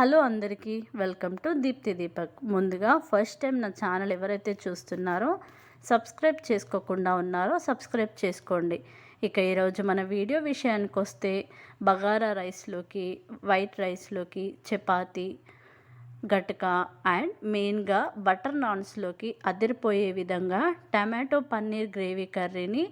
Hello అందరికీ welcome to Deepti Deepak. ముందుగా first time నా ఛానల్ ఎవరైతే చూస్తున్నారో సబ్స్క్రైబ్ చేసుకోకుండా ఉన్నారో సబ్స్క్రైబ్ చేసుకోండి. ఇక ఈరోజు మన వీడియో విషయానికి వస్తే బగారా రైస్లోకి వైట్ రైస్లోకి చపాతి గటక అండ్ మెయిన్గా బటర్ నాన్స్లోకి అదిరిపోయే విధంగా టమాటో పన్నీర్ గ్రేవీ కర్రీని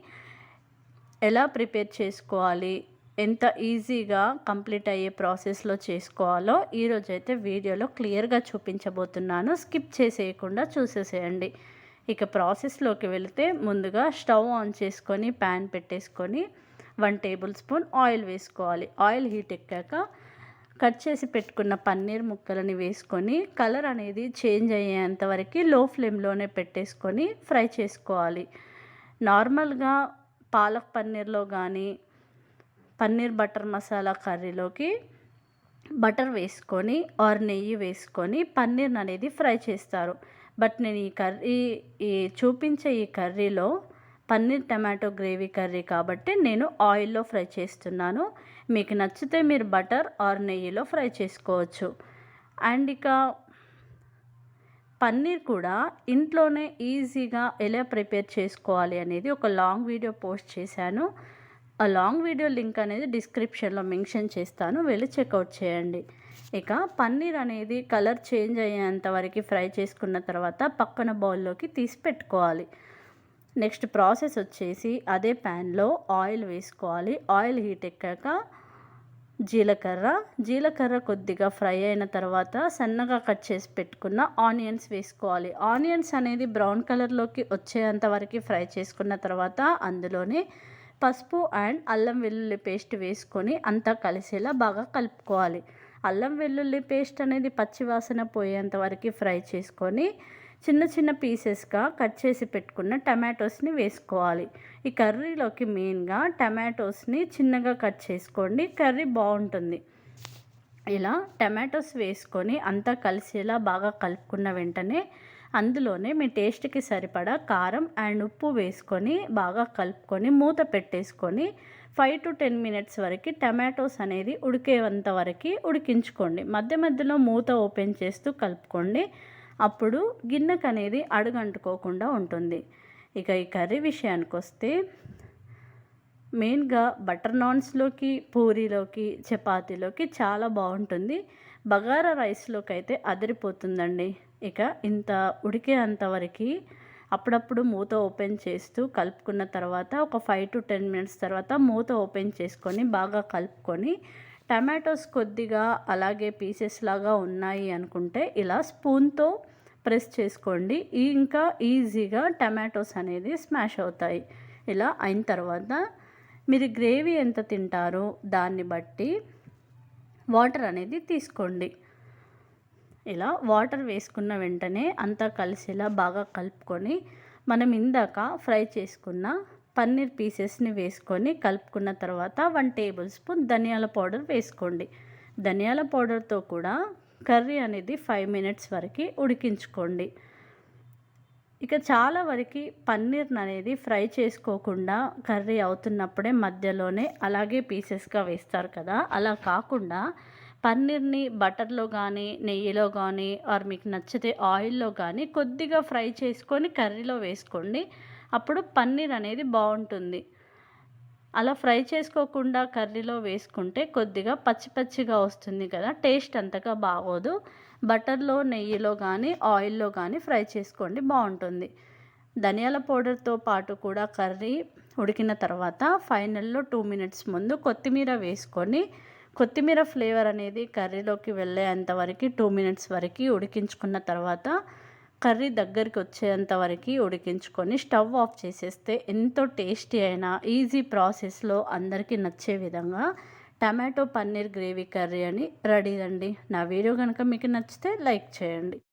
ఎలా ప్రిపేర్ చేసుకోవాలి ఎంత ఈజీగా కంప్లీట్ అయ్యే ప్రాసెస్లో చేసుకోవాలో ఈరోజు అయితే వీడియోలో క్లియర్గా చూపించబోతున్నాను. స్కిప్ చేసేయకుండా చూసేసేయండి. ఇక ప్రాసెస్లోకి వెళితే ముందుగా స్టవ్ ఆన్ చేసుకొని ప్యాన్ పెట్టేసుకొని వన్ టేబుల్ స్పూన్ ఆయిల్ వేసుకోవాలి. ఆయిల్ హీట్ ఎక్కాక కట్ చేసి పెట్టుకున్న పన్నీర్ ముక్కలని వేసుకొని కలర్ అనేది చేంజ్ అయ్యేంత వరకు లో ఫ్లేమ్లోనే పెట్టేసుకొని ఫ్రై చేసుకోవాలి. నార్మల్గా పాలక్ పన్నీర్లో కానీ పన్నీర్ బటర్ మసాలా కర్రీలోకి బటర్ వేసుకొని ఆర్ నెయ్యి వేసుకొని పన్నీర్ అనేది ఫ్రై చేస్తారు. బట్ నేను ఈ కర్రీ ఈ చూపించే ఈ కర్రీలో పన్నీర్ టమాటో గ్రేవీ కర్రీ కాబట్టి నేను ఆయిల్లో ఫ్రై చేస్తున్నాను. మీకు నచ్చితే మీరు బటర్ ఆర్ నెయ్యిలో ఫ్రై చేసుకోవచ్చు. అండ్ ఇక పన్నీర్ కూడా ఇంట్లోనే ఈజీగా ఎలా ప్రిపేర్ చేసుకోవాలి అనేది ఒక లాంగ్ వీడియో పోస్ట్ చేశాను. ఆ లాంగ్ వీడియో లింక్ అనేది డిస్క్రిప్షన్లో మెన్షన్ చేస్తాను వెళ్ళి చెక్అవుట్ చేయండి. ఇక పన్నీర్ అనేది కలర్ చేంజ్ అయ్యేంత వరకు ఫ్రై చేసుకున్న తర్వాత పక్కన బౌల్లోకి తీసి పెట్టుకోవాలి. నెక్స్ట్ ప్రాసెస్ వచ్చేసి అదే ప్యాన్లో ఆయిల్ వేసుకోవాలి. ఆయిల్ హీట్ ఎక్కాక జీలకర్ర జీలకర్ర కొద్దిగా ఫ్రై అయిన తర్వాత సన్నగా కట్ చేసి పెట్టుకున్న ఆనియన్స్ వేసుకోవాలి. ఆనియన్స్ అనేది బ్రౌన్ కలర్లోకి వచ్చేంత వరకు ఫ్రై చేసుకున్న తర్వాత అందులోనే పసుపు అండ్ అల్లం వెల్లుల్లి పేస్ట్ వేసుకొని అంతా కలిసేలా బాగా కలుపుకోవాలి. అల్లం వెల్లుల్లి పేస్ట్ అనేది పచ్చివాసన పోయేంత వరకు ఫ్రై చేసుకొని చిన్న చిన్న పీసెస్గా కట్ చేసి పెట్టుకున్న టమాటోస్ని వేసుకోవాలి. ఈ కర్రీలోకి మెయిన్గా టమాటోస్ని చిన్నగా కట్ చేసుకోండి కర్రీ బాగుంటుంది. ఇలా టమాటోస్ వేసుకొని అంతా కలిసేలా బాగా కలుపుకున్న వెంటనే అందులోనే మీ టేస్ట్కి సరిపడా కారం అండ్ ఉప్పు వేసుకొని బాగా కలుపుకొని మూత పెట్టేసుకొని ఫైవ్ టు టెన్ మినిట్స్ వరకు టమాటోస్ అనేది ఉడికేంత వరకు ఉడికించుకోండి. మధ్య మధ్యలో మూత ఓపెన్ చేస్తూ కలుపుకోండి. అప్పుడు గిన్నెకు అనేది అడుగంటుకోకుండా ఉంటుంది. ఇక ఈ కర్రీ విషయానికి వస్తే మెయిన్గా బటర్ నాన్స్లోకి పూరీలోకి చపాతీలోకి చాలా బాగుంటుంది. బగారా రైస్లోకి అయితే అదిరిపోతుందండి. ఇక ఇంత ఉడికే అంతవరకు అప్పుడప్పుడు మూత ఓపెన్ చేస్తూ కలుపుకున్న తర్వాత ఒక ఫైవ్ టు టెన్ మినిట్స్ తర్వాత మూత ఓపెన్ చేసుకొని బాగా కలుపుకొని టమాటోస్ కొద్దిగా అలాగే పీసెస్ లాగా ఉన్నాయి అనుకుంటే ఇలా స్పూన్తో ప్రెస్ చేసుకోండి. ఇంకా ఈజీగా టమాటోస్ అనేది స్మాష్ అవుతాయి. ఇలా అయిన తర్వాత మీరు గ్రేవీ ఎంత తింటారో దాన్ని బట్టి వాటర్ అనేది తీసుకోండి. ఇలా వాటర్ వేసుకున్న వెంటనే అంతా కలిసేలా బాగా కలుపుకొని మనం ఇందాక ఫ్రై చేసుకున్న పన్నీర్ పీసెస్ని వేసుకొని కలుపుకున్న తర్వాత వన్ టేబుల్ స్పూన్ ధనియాల పౌడర్ వేసుకోండి. ధనియాల పౌడర్తో కూడా కర్రీ అనేది ఫైవ్ మినిట్స్ వరకు ఉడికించుకోండి. ఇక చాలా వరకు పన్నీర్ అనేది ఫ్రై చేసుకోకుండా కర్రీ అవుతున్నప్పుడే మధ్యలోనే అలాగే పీసెస్గా వేస్తారు కదా. అలా కాకుండా పన్నీర్ని బటర్లో కానీ నెయ్యిలో కానీ ఆర్ మీకు నచ్చితే ఆయిల్లో కానీ కొద్దిగా ఫ్రై చేసుకొని కర్రీలో వేసుకోండి. అప్పుడు పన్నీర్ అనేది బాగుంటుంది. అలా ఫ్రై చేసుకోకుండా కర్రీలో వేసుకుంటే కొద్దిగా పచ్చి పచ్చిగా వస్తుంది కదా టేస్ట్ అంతగా బాగోదు. బటర్లో నెయ్యిలో కానీ ఆయిల్లో కానీ ఫ్రై చేసుకోండి బాగుంటుంది. ధనియాల పౌడర్తో పాటు కూడా కర్రీ ఉడికిన తర్వాత ఫైనల్లో టూ మినిట్స్ ముందు కొత్తిమీర వేసుకొని కొత్తిమీర ఫ్లేవర్ అనేది కర్రీలోకి వెళ్ళేంత వరకు టూ మినిట్స్ వరకు ఉడికించుకున్న తర్వాత కర్రీ దగ్గరికి వచ్చేంత వరకు ఉడికించుకొని స్టవ్ ఆఫ్ చేసేస్తే ఎంతో టేస్టీ అయినా ఈజీ ప్రాసెస్లో అందరికీ నచ్చే విధంగా టమాటో పన్నీర్ గ్రేవీ కర్రీ అని రెడీ అండి. నా వీడియో కనుక మీకు నచ్చితే లైక్ చేయండి.